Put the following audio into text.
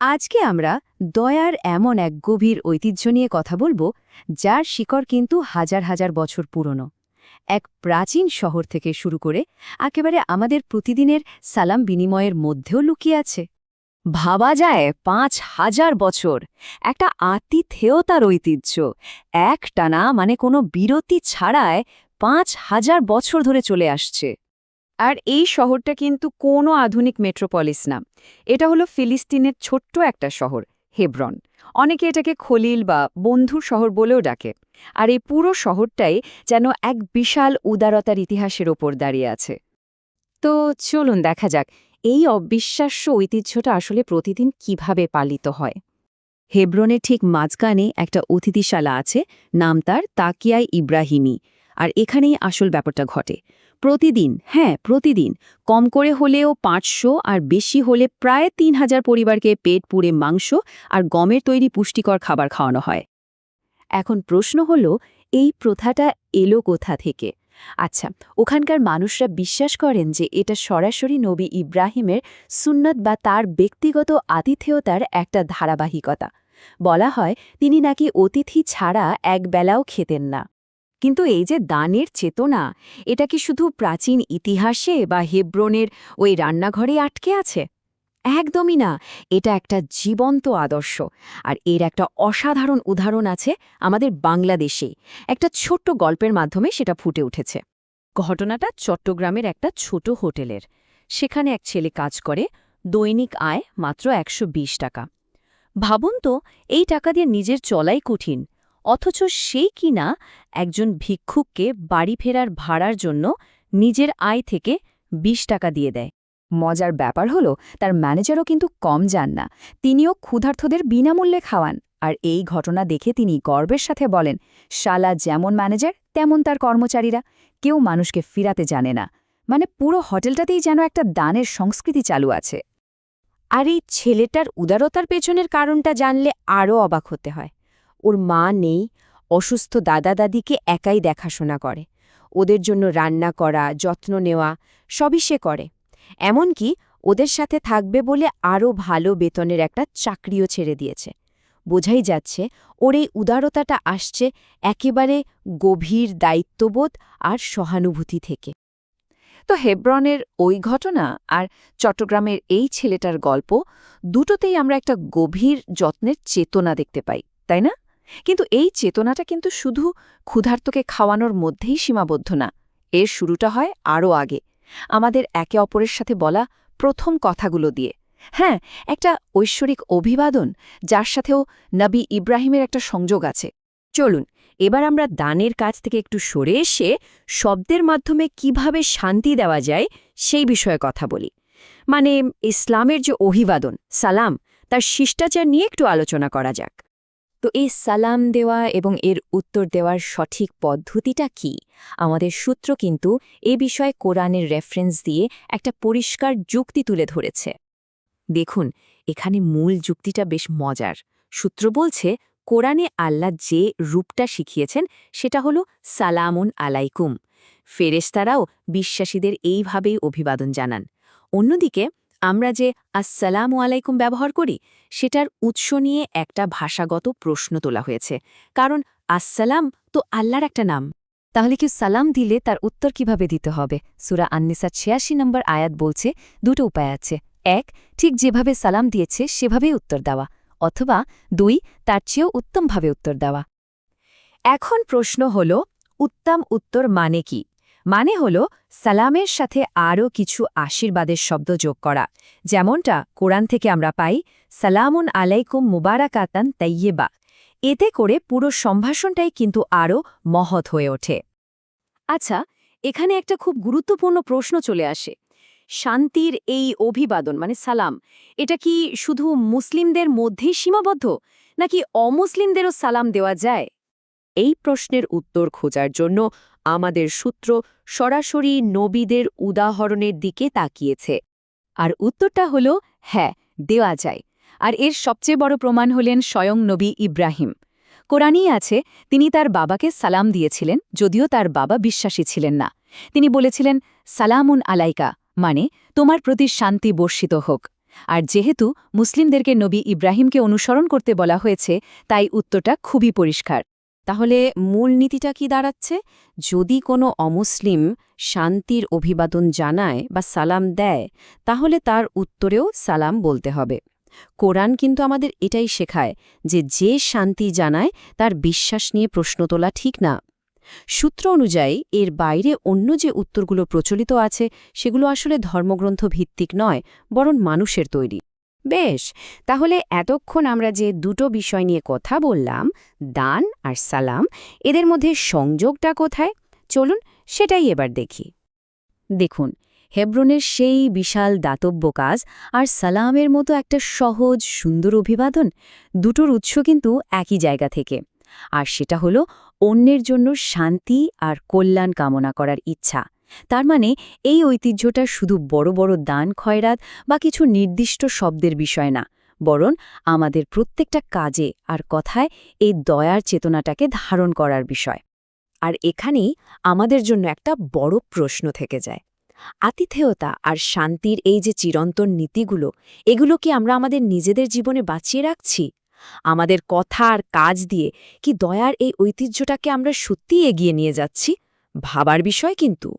আজকে আমরা দয়ার এমন এক গভীর ঐতিহ্য নিয়ে কথা বলব, যার শিকড় কিন্তু হাজার হাজার বছর পুরনো। এক প্রাচীন শহর থেকে শুরু করে একেবারে আমাদের প্রতিদিনের সালাম বিনিময়ের মধ্যেও লুকিয়ে আছে। ভাবা যায় পাঁচ হাজার বছর একটা আতিথেয়তার ঐতিহ্য। এক টানা মানে কোনো বিরতি ছাড়ায় পাঁচ হাজার বছর ধরে চলে আসছে। আর এই শহরটা কিন্তু কোনো আধুনিক মেট্রোপলিস না। এটা হলো ফিলিস্তিনের ছোট্ট একটা শহর, হেব্রন। অনেকে এটাকে খলিল বা বন্ধুর শহর বলেও ডাকে। আর এই পুরো শহরটাই যেন এক বিশাল উদারতার ইতিহাসের ওপর দাঁড়িয়ে আছে। তো চলুন দেখা যাক, এই অবিশ্বাস্য ঐতিহ্যটা আসলে প্রতিদিন কীভাবে পালিত হয়? হেব্রনের ঠিক মাঝখানে একটা অতিথিশালা আছে, নাম তার তাকিয়াই ইব্রাহিমি। আর এখানেই আসল ব্যাপারটা ঘটে। প্রতিদিন হ্যাঁ প্রতিদিন। কম করে হলেও পাঁচশো আর বেশি হলে প্রায় তিন হাজার পরিবারকে পেট পুড়ে মাংস আর গমের তৈরি পুষ্টিকর খাবার খাওয়ানো হয়। এখন প্রশ্ন হল, এই প্রথাটা এলো কোথা থেকে? আচ্ছা ওখানকার মানুষরা বিশ্বাস করেন যে এটা সরাসরি নবী ইব্রাহিমের সুন্নত বা তার ব্যক্তিগত আতিথেয়তার একটা ধারাবাহিকতা। বলা হয়, তিনি নাকি অতিথি ছাড়া একবেলাও খেতেন না। কিন্তু এই যে দানের চেতনা, এটা কি শুধু প্রাচীন ইতিহাসে বা হেব্রনের ওই রান্নাঘরে আটকে আছে? একদমই না, এটা একটা জীবন্ত আদর্শ। আর এর একটা অসাধারণ উদাহরণ আছে আমাদের বাংলাদেশে। একটা ছোট্ট গল্পের মাধ্যমে সেটা ফুটে উঠেছে। ঘটনাটা চট্টগ্রামের একটা ছোট হোটেলের। সেখানে এক ছেলে কাজ করে, দৈনিক আয় মাত্র একশো বিশ টাকা। ভাবুন তো, এই টাকা দিয়ে নিজের চলাই কঠিন। অথচ সেই কিনা একজন ভিক্ষুককে বাড়ি ফেরার ভাড়ার জন্য নিজের আয় থেকে ২০ টাকা দিয়ে দেয়। মজার ব্যাপার হলো, তার ম্যানেজারও কিন্তু কম যান না। তিনিও ক্ষুধার্থদের বিনামূল্যে খাওয়ান। আর এই ঘটনা দেখে তিনি গর্বের সাথে বলেন, শালা যেমন ম্যানেজার, তেমন তার কর্মচারীরা। কেউ মানুষকে ফিরাতে জানে না। মানে পুরো হোটেলটাতেই যেন একটা দানের সংস্কৃতি চালু আছে। আর এই ছেলেটার উদারতার পেছনের কারণটা জানলে আরও অবাক হতে হয়। ওর মা নেই, অসুস্থ দাদা দাদিকে একাই দেখাশোনা করে। ওদের জন্য রান্না করা, যত্ন নেওয়া, সবই সে করে। এমনকি ওদের সাথে থাকবে বলে আরও ভালো বেতনের একটা চাকরিও ছেড়ে দিয়েছে। বোঝাই যাচ্ছে, ওর এই উদারতাটা আসছে একেবারে গভীর দায়িত্ববোধ আর সহানুভূতি থেকে। তো হেব্রনের ওই ঘটনা আর চট্টগ্রামের এই ছেলেটার গল্প দুটোতেই আমরা একটা গভীর যত্নের চেতনা দেখতে পাই, তাই না? কিন্তু এই চেতনাটা কিন্তু শুধু ক্ষুধার্তকে খাওয়ানোর মধ্যেই সীমাবদ্ধ না। এর শুরুটা হয় আরও আগে। আমাদের একে অপরের সাথে বলা প্রথম কথাগুলো দিয়ে। হ্যাঁ একটা ঐশ্বরিক অভিবাদন, যার সাথেও নবী ইব্রাহিমের একটা সংযোগ আছে। চলুন, এবার আমরা দানের কাছ থেকে একটু সরে এসে শব্দের মাধ্যমে কীভাবে শান্তি দেওয়া যায় সেই বিষয়ে কথা বলি। মানে ইসলামের যে অভিবাদন, সালাম, তার শিষ্টাচার নিয়ে একটু আলোচনা করা যাক। তো এই সালাম দেওয়া এবং এর উত্তর দেওয়ার সঠিক পদ্ধতিটা কি? আমাদের সূত্র কিন্তু এ বিষয়ে কোরআনের রেফারেন্স দিয়ে একটা পরিষ্কার যুক্তি তুলে ধরেছে। দেখুন, এখানে মূল যুক্তিটা বেশ মজার। সূত্র বলছে, কোরআনে আল্লাহ যে রূপটা শিখিয়েছেন, সেটা হলো সালামুন আলাইকুম। ফেরেস্তারাও বিশ্বাসীদের এইভাবেই অভিবাদন জানান। অন্যদিকে আমরা যে আসসালামু আলাইকুম ব্যবহার করি, সেটার উৎস নিয়ে একটা ভাষাগত প্রশ্ন তোলা হয়েছে। কারণ আসসালাম তো আল্লাহর একটা নাম। তাহলে কি সালাম দিলে তার উত্তর কীভাবে দিতে হবে? সুরা আন্নিসা ছিয়াশি নম্বর আয়াত বলছে, দুটো উপায় আছে। এক, ঠিক যেভাবে সালাম দিয়েছে, সেভাবেই উত্তর দেওয়া। অথবা দুই, তার চেয়েও উত্তমভাবে উত্তর দেওয়া। এখন প্রশ্ন হল, উত্তম উত্তর মানে কি? মানে হল সালামের সাথে আরও কিছু আশীর্বাদের শব্দ যোগ করা। যেমনটা কোরআন থেকে আমরা পাই, সালামুন আলাইকুম মুবারাকাতান তাইয়েবা এতে করে পুরো সম্ভাষণটাই কিন্তু আরও মহৎ হয়ে ওঠে। আচ্ছা এখানে একটা খুব গুরুত্বপূর্ণ প্রশ্ন চলে আসে। শান্তির এই অভিবাদন মানে সালাম, এটা কি শুধু মুসলিমদের মধ্যেই সীমাবদ্ধ, নাকি অমুসলিমদেরও সালাম দেওয়া যায়? এই প্রশ্নের উত্তর খোঁজার জন্য আমাদের সূত্র সরাসরি নবীদের উদাহরণের দিকে তাকিয়েছে। আর উত্তরটা হল হ্যাঁ দেওয়া যায়। আর এর সবচেয়ে বড় প্রমাণ হলেন স্বয়ং নবী ইব্রাহিম। কোরআনই আছে, তিনি তার বাবাকে সালাম দিয়েছিলেন, যদিও তার বাবা বিশ্বাসী ছিলেন না। তিনি বলেছিলেন, সালামুন আলাইকা মানে তোমার প্রতি শান্তি বর্ষিত হোক। আর যেহেতু মুসলিমদেরকে নবী ইব্রাহিমকে অনুসরণ করতে বলা হয়েছে, তাই উত্তরটা খুবই পরিষ্কার। তাহলে মূল নীতিটা কি দাঁড়াচ্ছে? যদি কোনো অমুসলিম শান্তির অভিবাদন জানায় বা সালাম দেয়, তাহলে তার উত্তরেও সালাম বলতে হবে। কোরআন কিন্তু আমাদের এটাই শেখায় যে যে শান্তি জানায়, তার বিশ্বাস নিয়ে প্রশ্ন তোলা ঠিক না। সূত্র অনুযায়ী, এর বাইরে অন্য যে উত্তরগুলো প্রচলিত আছে, সেগুলো আসলে ধর্মগ্রন্থ ভিত্তিক নয়, বরং মানুষের তৈরি। বেশ, তাহলে এতক্ষণ আমরা যে দুটো বিষয় নিয়ে কথা বললাম, দান আর সালাম, এদের মধ্যে সংযোগটা কোথায়? চলুন সেটাই এবার দেখি। দেখুন, হেব্রনের সেই বিশাল দাতব্য কাজ আর সালামের মতো একটা সহজ, সুন্দর অভিবাদন দুটোর উৎস কিন্তু একই জায়গা থেকে। আর সেটা হলো অন্যের জন্য শান্তি আর কল্যাণ কামনা করার ইচ্ছা। তার মানে এই ঐতিহ্যটা শুধু বড় বড় দান খয়রাত বা কিছু নির্দিষ্ট শব্দের বিষয় না, বরং আমাদের প্রত্যেকটা কাজে আর কথায় এই দয়ার চেতনাটাকে ধারণ করার বিষয়। আর এখানেই আমাদের জন্য একটা বড় প্রশ্ন থেকে যায়। আতিথেয়তা আর শান্তির এই যে চিরন্তন নীতিগুলো, এগুলো কি আমরা আমাদের নিজেদের জীবনে বাঁচিয়ে রাখছি? আমাদের কথা আর কাজ দিয়ে কি দয়ার এই ঐতিহ্যটাকে আমরা সত্যিই এগিয়ে নিয়ে যাচ্ছি? ভাবার বিষয় কিন্তু।